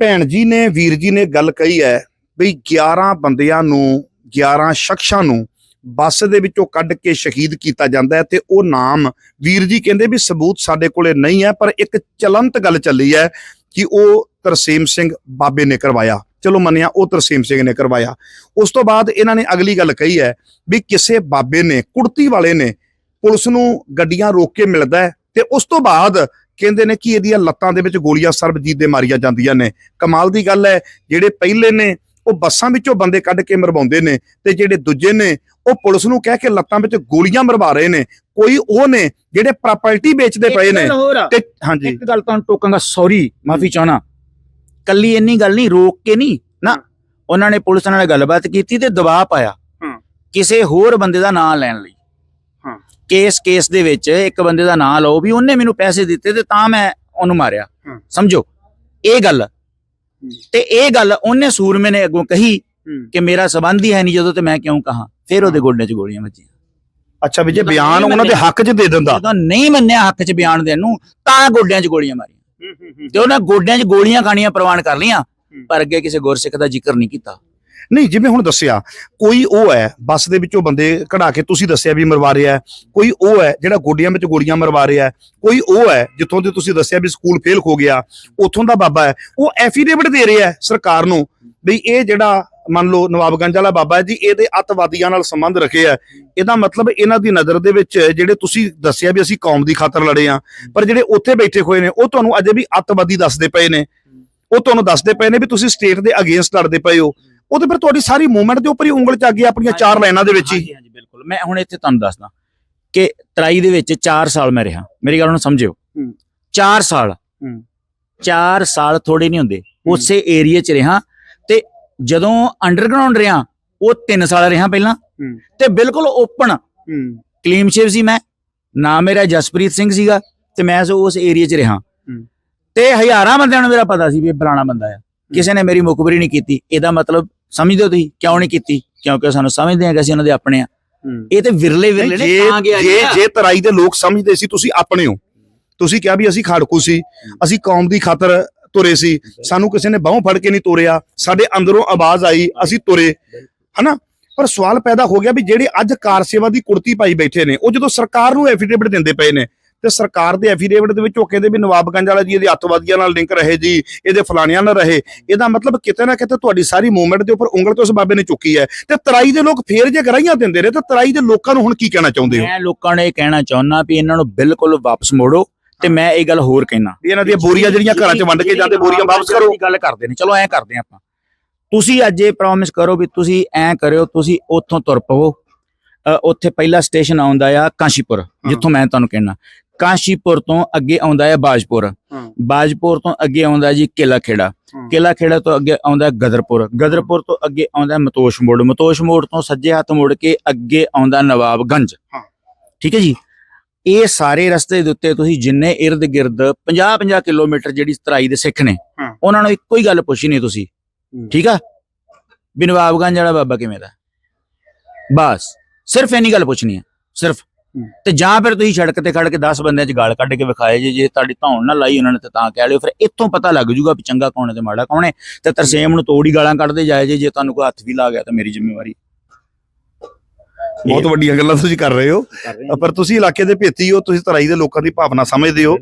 ਭੈਣ ਜੀ ਨੇ, ਵੀਰ ਜੀ ਨੇ ਗੱਲ ਕਹੀ ਹੈ ਵੀ 11 ਬੰਦਿਆਂ ਨੂੰ 11 ਸ਼ਖਸਾਂ ਨੂੰ ਬੱਸ ਦੇ ਵਿੱਚੋਂ ਕੱਢ ਕੇ ਸ਼ਹੀਦ ਕੀਤਾ ਜਾਂਦਾ ਹੈ ਤੇ ਉਹ ਨਾਮ ਵੀਰ ਜੀ ਕਹਿੰਦੇ ਵੀ ਸਬੂਤ ਸਾਡੇ ਕੋਲੇ ਨਹੀਂ ਹੈ, ਪਰ ਇੱਕ ਚਲੰਤ ਗੱਲ ਚੱਲੀ ਹੈ ਕਿ ਉਹ ਤਰਸੇਮ ਸਿੰਘ ਬਾਬੇ ਨੇ ਕਰਵਾਇਆ। ਚਲੋ ਮੰਨਿਆ, ਉਹ ਤਰਸੇਮ ਸਿੰਘ ਨੇ ਕਰਵਾਇਆ। ਉਸ ਤੋਂ ਬਾਅਦ ਇਹਨਾਂ ਨੇ ਅਗਲੀ ਗੱਲ ਕਹੀ ਹੈ ਵੀ ਕਿਸੇ ਬਾਬੇ ਨੇ, ਕੁੜਤੀ ਵਾਲੇ ਨੇ ਪੁਲਿਸ ਨੂੰ ਗੱਡੀਆਂ ਰੋਕ ਕੇ ਮਿਲਦਾ ਹੈ ਤੇ ਉਸ ਤੋਂ ਬਾਅਦ ਕਹਿੰਦੇ ਨੇ ਕਿ ਇਹਦੀਆਂ ਲੱਤਾਂ ਦੇ ਵਿੱਚ ਗੋਲੀਆਂ ਸਰਬਜੀਤ ਦੇ ਮਾਰੀਆਂ ਜਾਂਦੀਆਂ ਨੇ। ਕਮਾਲ ਦੀ ਗੱਲ ਹੈ ਜਿਹੜੇ ਪਹਿਲੇ ਨੇ ਉਹ ਬੱਸਾਂ ਵਿੱਚੋਂ ਬੰਦੇ ਕੱਢ ਕੇ ਮਰਵਾਉਂਦੇ ਨੇ ਤੇ ਜਿਹੜੇ ਦੂਜੇ ਨੇ ਉਹ ਪੁਲਿਸ ਨੂੰ ਕਹਿ ਕੇ ਲੱਤਾਂ ਵਿੱਚ ਗੋਲੀਆਂ ਮਰਵਾ ਰਹੇ ਨੇ। ਕੋਈ ਉਹ ਨੇ ਜਿਹੜੇ ਪ੍ਰਾਪਰਟੀ ਵੇਚਦੇ ਪਏ ਨੇ। ਤੇ ਹਾਂਜੀ। ਇੱਕ ਗੱਲ ਤੁਹਾਨੂੰ ਟੋਕਾਂਗਾ ਸੌਰੀ ਮਾਫੀ ਚਾਹਣਾ ਕੱਲੀ ਇੰਨੀ ਗੱਲ ਨਹੀਂ ਰੋਕ ਕੇ ਨਹੀਂ ਨਾ ਉਹਨਾਂ ਨੇ ਪੁਲਿਸ ਨਾਲ ਗੱਲਬਾਤ ਕੀਤੀ ਤੇ ਦਬਾਅ ਪਾਇਆ। ਕਿਸੇ ਹੋਰ ਬੰਦੇ ਦਾ ਨਾਮ ਲੈਣ ਲਈ। ਕੇਸ ਕੇਸ ਦੇ ਵਿੱਚ ਇੱਕ ਬੰਦੇ ਦਾ ਨਾਮ ਲਓ ਵੀ ਉਹਨੇ ਮੈਨੂੰ ਪੈਸੇ ਦਿੱਤੇ ਤੇ ਤਾਂ ਮੈਂ ਉਹਨੂੰ ਮਾਰਿਆ। ਸਮਝੋ? ਇਹ ਗੱਲ। ਤੇ ਇਹ ਗੱਲ ਉਹਨੇ ਸੂਰਮੇ ਨੇ ਅੱਗੋਂ ਕਹੀ ਕਿ ਮੇਰਾ ਸਬੰਧ ਹੀ ਹੈ ਨਹੀਂ ਜਦੋਂ ਤੇ ਮੈਂ ਕਿਉਂ ਕਹਾ। ਫਿਰ ਉਹਦੇ ਗੋਡੇ 'ਚ ਗੋਲੀਆਂ ਵੱਜੀਆਂ। ਅੱਛਾ ਵੀ ਜੇ ਬਿਆਨ ਉਹਨਾਂ ਦੇ। ਹੱਕ 'ਚ ਦੇ ਦਿੰਦਾ। ਜਦੋਂ ਨਹੀਂ ਮੰਨਿਆ ਹੱਕ 'ਚ ਬਿਆਨ ਦੇਣ ਨੂੰ ਤਾਂ ਗੋਡਿਆਂ 'ਚ ਗੋਲੀਆਂ ਮਾਰੀਆਂ। ਤੇ ਉਹਨਾਂ ਗੋਡਿਆਂ 'ਚ ਗੋਲੀਆਂ ਖਾਣੀਆਂ ਪ੍ਰਵਾਨ ਕਰ ਲੀਆਂ ਪਰ ਅੱਗੇ ਕਿਸੇ ਗੁਰਸਿੱਖ ਦਾ ਜ਼ਿਕਰ ਨਹੀਂ ਕੀਤਾ। ਨਹੀਂ, ਜਿਵੇਂ ਹੁਣ ਦੱਸਿਆ, ਕੋਈ ਉਹ ਹੈ, ਬੱਸ ਦੇ ਵਿੱਚੋਂ ਬੰਦੇ ਕਢਾ ਕੇ ਤੁਸੀਂ ਦੱਸਿਆ ਵੀ ਮਰਵਾ ਰਿਹਾ ਕੋਈ ਉਹ ਹੈ ਜਿਹੜਾ ਗੋਡੀਆਂ ਵਿੱਚ ਗੋਲੀਆਂ ਮਰਵਾ ਰਿਹਾ ਕੋਈ ਉਹ ਹੈ ਜਿੱਥੋਂ ਦੇ ਤੁਸੀਂ ਦੱਸਿਆ ਵੀ ਸਕੂਲ ਫੇਲ ਹੋ ਗਿਆ, ਉੱਥੋਂ ਦਾ ਬਾਬਾ ਹੈ, ਉਹ ਐਫੀਡੇਵਿਟ ਦੇ ਰਿਹਾ ਸਰਕਾਰ ਨੂੰ ਵੀ ਇਹ ਜਿਹੜਾ ਮੰਨ ਲਓ ਨਵਾਬਗੰਜ ਵਾਲਾ ਬਾਬਾ ਜੀ, ਇਹਦੇ ਅੱਤਵਾਦੀਆਂ ਨਾਲ ਸੰਬੰਧ ਰੱਖੇ ਆ ਇਹਦਾ ਮਤਲਬ ਇਹਨਾਂ ਦੀ ਨਜ਼ਰ ਦੇ ਵਿੱਚ ਜਿਹੜੇ ਤੁਸੀਂ ਦੱਸਿਆ ਵੀ ਅਸੀਂ ਕੌਮ ਦੀ ਖਾਤਰ ਲੜੇ ਆ ਪਰ ਜਿਹੜੇ ਉੱਥੇ ਬੈਠੇ ਹੋਏ ਨੇ, ਉਹ ਤੁਹਾਨੂੰ ਅਜੇ ਵੀ ਅੱਤਵਾਦੀ ਦੱਸਦੇ ਪਏ ਨੇ। ਉਹ ਤੁਹਾਨੂੰ ਦੱਸਦੇ ਪਏ ਨੇ ਵੀ ਤੁਸੀਂ ਸਟੇਟ ਦੇ ਅਗੇਂਸਟ ਲੜਦੇ ਪਏ ਹੋ। ਉਹ ਤੇ ਫਿਰ ਤੁਹਾਡੀ ਸਾਰੀ ਮੂਵਮੈਂਟ ਦੇ ਉੱਪਰ ਹੀ ਉਂਗਲ ਚ ਆ ਗਈ ਆਪਣੀਆਂ ਚਾਰ ਲਾਈਨਾਂ ਦੇ ਵਿੱਚ ਹੀ। ਹਾਂਜੀ ਹਾਂਜੀ ਬਿਲਕੁਲ। ਮੈਂ ਹੁਣ ਇੱਥੇ ਤੁਹਾਨੂੰ ਦੱਸਦਾ ਕਿ ਤਰਾਈ ਦੇ ਵਿੱਚ 4 ਸਾਲ ਮੈਂ ਰਿਹਾ। ਮੇਰੀ ਗੱਲ ਨੂੰ ਸਮਝਿਓ। ਹੂੰ। 4 ਸਾਲ। ਹੂੰ। 4 ਸਾਲ ਥੋੜੇ ਨਹੀਂ ਹੁੰਦੇ। ਉਸੇ ਏਰੀਆ 'ਚ ਰਿਹਾ ਤੇ ਜਦੋਂ ਅੰਡਰਗਰਾਉਂਡ ਰਿਹਾ ਉਹ 3 ਸਾਲ ਰਿਹਾ ਪਹਿਲਾਂ। ਹੂੰ। ਤੇ ਬਿਲਕੁਲ ਓਪਨ ਹੂੰ। ਕਲੀਨ ਸ਼ੇਵ ਸੀ ਮੈਂ। ਨਾਮ ਮੇਰਾ ਜਸਪ੍ਰੀਤ ਸਿੰਘ ਸੀਗਾ ਤੇ ਮੈਂ ਉਸ ਏਰੀਆ 'ਚ ਰਿਹਾ। ਤੇ ਹਜ਼ਾਰਾਂ ਬੰਦਿਆਂ ਨੂੰ ਮੇਰਾ ਪਤਾ ਸੀ ਵੀ ਇਹ ਫਲਾਣਾ ਬੰਦਾ ਆ। ਕਿਸੇ ਨੇ ਮੇਰੀ ਮੁਖਬਰੀ ਨਹੀਂ ਕੀਤੀ। ਇਹਦਾ ਮਤਲਬ ਸਮਝਦੇ ਹੋ ਤੁਸੀਂ? ਕਿਉਂ ਨਹੀਂ ਕੀਤੀ? ਕਿਉਂਕਿ ਸਾਨੂੰ ਸਮਝਦੇ ਆ ਕਿ ਅਸੀਂ ਉਹਨਾਂ ਦੇ ਆਪਣੇ ਆ। ਇਹ ਤੇ ਵਿਰਲੇ ਵਿਰਲੇ ਨੇ ਤਾਂ ਗਿਆ ਜੇ ਜੇ ਤਰਾਈ ਦੇ ਲੋਕ ਸਮਝਦੇ ਸੀ ਤੁਸੀਂ ਆਪਣੇ ਹੋ। ਤੁਸੀਂ ਕਿਹਾ ਵੀ ਅਸੀਂ ਖਾੜਕੂ ਸੀ। ਅਸੀਂ ਕੌਮ ਦੀ ਖਾਤਰ ਤੁਰੇ ਸੀ। ਸਾਨੂੰ ਕਿਸੇ ਨੇ ਬਾਹੋਂ ਫੜ ਕੇ ਨਹੀਂ ਤੋਰਿਆ। ਸਾਡੇ ਅੰਦਰੋਂ ਆਵਾਜ਼ ਆਈ ਅਸੀਂ ਤੁਰੇ। ਹਨਾ? ਪਰ ਸਵਾਲ ਪੈਦਾ ਹੋ ਗਿਆ ਵੀ ਜਿਹੜੇ ਅੱਜ ਕਾਰ ਸੇਵਾ ਦੀ ਕੁੜਤੀ ਪਾਈ ਬੈਠੇ ਨੇ ਉਹ ਜਦੋਂ ਸਰਕਾਰ ਨੂੰ ਐਫੀਡੇਵਿਟ ਦਿੰਦੇ ਪਏ ਨੇ ਤੇ ਸਰਕਾਰ ਦੇ ਐਫੀਡੇਵਿਟ ਦੇ ਵਿੱਚ ਉਹ ਕਹਿੰਦੇ ਵੀ ਨਵਾਬਗੰਜ ਵਾਲਾ ਜੀ ਇਹਦੇ ਅੱਤਵਾਦੀਆਂ ਨਾਲ ਲਿੰਕ ਰਹੇ ਜੀ ਇਹਦੇ ਫਲਾਣਿਆਂ ਨਾਲ ਰਹੇ। ਇਹਦਾ ਮਤਲਬ ਕਿਤੇ ਨਾ ਕਿਤੇ ਤੁਹਾਡੀ ਸਾਰੀ ਮੂਵਮੈਂਟ ਦੇ ਉੱਪਰ ਉਂਗਲ ਤੋਂ ਉਸ ਬਾਬੇ ਨੇ ਚੁੱਕੀ ਹੈ। ਤੇ ਤਰਾਈ ਦੇ ਲੋਕ ਫੇਰ ਜੇ ਗਰਾਈਆਂ ਦਿੰਦੇ ਨੇ ਤੇ ਤਰਾਈ ਦੇ ਲੋਕਾਂ ਨੂੰ ਹੁਣ ਕੀ ਕਹਿਣਾ ਚਾਹੁੰਦੇ ਹੋ? ਮੈਂ ਲੋਕਾਂ ਨੂੰ ਇਹ ਕਹਿਣਾ ਚਾਹੁੰਦਾ ਵੀ ਇਹਨਾਂ ਨੂੰ ਬਿਲਕੁਲ ਵਾਪਸ ਮੋੜੋ ਤੇ ਮੈਂ ਇਹ ਗੱਲ ਹੋਰ ਕਹਿਣਾ। ਵੀ ਇਹਨਾਂ ਦੀਆਂ ਬੋਰੀਆਂ ਜਿਹੜੀਆਂ ਘਰਾਂ 'ਚ ਵੰਡ ਕੇ ਜਾਂਦੇ ਬੋਰੀਆਂ ਵਾਪਸ ਕਰੋ। ਗੱਲ ਕਰਦੇ ਨੇ। ਚਲੋ ਐਂ ਕਰਦੇ ਆਪਾਂ। ਤੁਸੀਂ ਅੱਜ ਇਹ ਪ੍ਰੋਮਿਸ ਕਰੋ ਵੀ ਤੁਸੀਂ ਐਂ ਕਰਿਓ ਤੁਸੀਂ ਉੱਥੋਂ ਤੁਰ ਪਵੋ। ਉੱਥੇ ਪਹਿਲਾ ਸਟੇਸ਼ਨ ਆਉਂਦਾ ਆ ਕਾਸ਼ੀਪੁਰ ਜਿੱਥੋਂ ਮੈਂ ਤੁਹਾਨੂੰ ਕਹਿਣਾ। ਕਾਸ਼ੀਪੁਰ ਤੋਂ ਅੱਗੇ ਆਉਂਦਾ ਹੈ ਬਾਜਪੁਰ। ਬਾਜਪੁਰ ਤੋਂ ਅੱਗੇ ਆਉਂਦਾ ਜੀ ਕਿਲਾ ਖੇੜਾ। ਕਿਲਾ ਖੇੜਾ ਤੋਂ ਅੱਗੇ ਆਉਂਦਾ ਗਦਰਪੁਰ ਗਦਰਪੁਰ ਤੋਂ ਅੱਗੇ ਆਉਂਦਾ ਮਤੋਸ਼ ਮੋੜ ਮਤੋਸ਼ ਮੋੜ ਤੋਂ ਸੱਜੇ ਹੱਥ ਮੁੜ ਕੇ ਅੱਗੇ ਆਉਂਦਾ ਨਵਾਬਗੰਜ। ਠੀਕ ਹੈ ਜੀ ਇਹ ਸਾਰੇ ਰਸਤੇ ਦੇ ਉੱਤੇ ਤੁਸੀਂ ਜਿੰਨੇ ਇਰਦ ਗਿਰਦ 50 50 ਕਿਲੋਮੀਟਰ ਜਿਹੜੀ ਤਰਾਈ ਦੇ ਸਿੱਖ ਨੇ। ਉਹਨਾਂ ਨੂੰ ਇੱਕੋ ਹੀ ਗੱਲ ਪੁੱਛੀ ਨਹੀਂ ਤੁਸੀਂ। ਠੀਕ ਆ ਵੀ ਨਵਾਬਗੰਜ ਵਾਲਾ ਬਾਬਾ ਕਿਵੇਂ ਦਾ ਬਸ ਸਿਰਫ ਇੰਨੀ ਗੱਲ ਪੁੱਛਣੀ ਹੈ ਸਿਰਫ। ਤੇ ਜਾਂ ਫਿਰ ਤੁਸੀਂ ਸੜਕ ਤੇ ਖੜ ਕੇ 10 ਬੰਦਿਆਂ 'ਚ ਗਾਲ ਕੱਢ ਕੇ ਵਿਖਾਏ ਜੇ ਜੇ ਤੁਹਾਡੀ ਧੌਣ ਨਾ ਲਾਈ ਉਹਨਾਂ ਨੇ ਤੇ ਤਾਂ ਕਹਿ ਲਿਓ ਫਿਰ ਇੱਥੋਂ ਪਤਾ ਲੱਗ ਜੂਗਾ ਵੀ ਚੰਗਾ ਕੌਣ ਹੈ ਤੇ ਮਾੜਾ ਕੌਣ ਹੈ। ਤੇ ਤਰਸੇਮ ਨੂੰ ਤੋੜੀ ਗਾਲਾਂ ਕੱਢਦੇ ਜਾਏ ਜੇ ਜੇ ਤੁਹਾਨੂੰ ਕੋਈ ਹੱਥ ਵੀ ਲਾ ਗਿਆ ਤਾਂ ਮੇਰੀ ਜ਼ਿੰਮੇਵਾਰੀ ਬਹੁਤ ਵੱਡੀਆਂ ਗੱਲਾਂ ਤੁਸੀਂ ਕਰ ਰਹੇ ਹੋ। ਪਰ ਤੁਸੀਂ ਇਲਾਕੇ ਦੇ ਭੇਤੀ ਹੋ ਤੁਸੀਂ ਤਰਾਈ ਦੇ ਲੋਕਾਂ ਦੀ ਭਾਵਨਾ ਸਮਝਦੇ ਹੋ।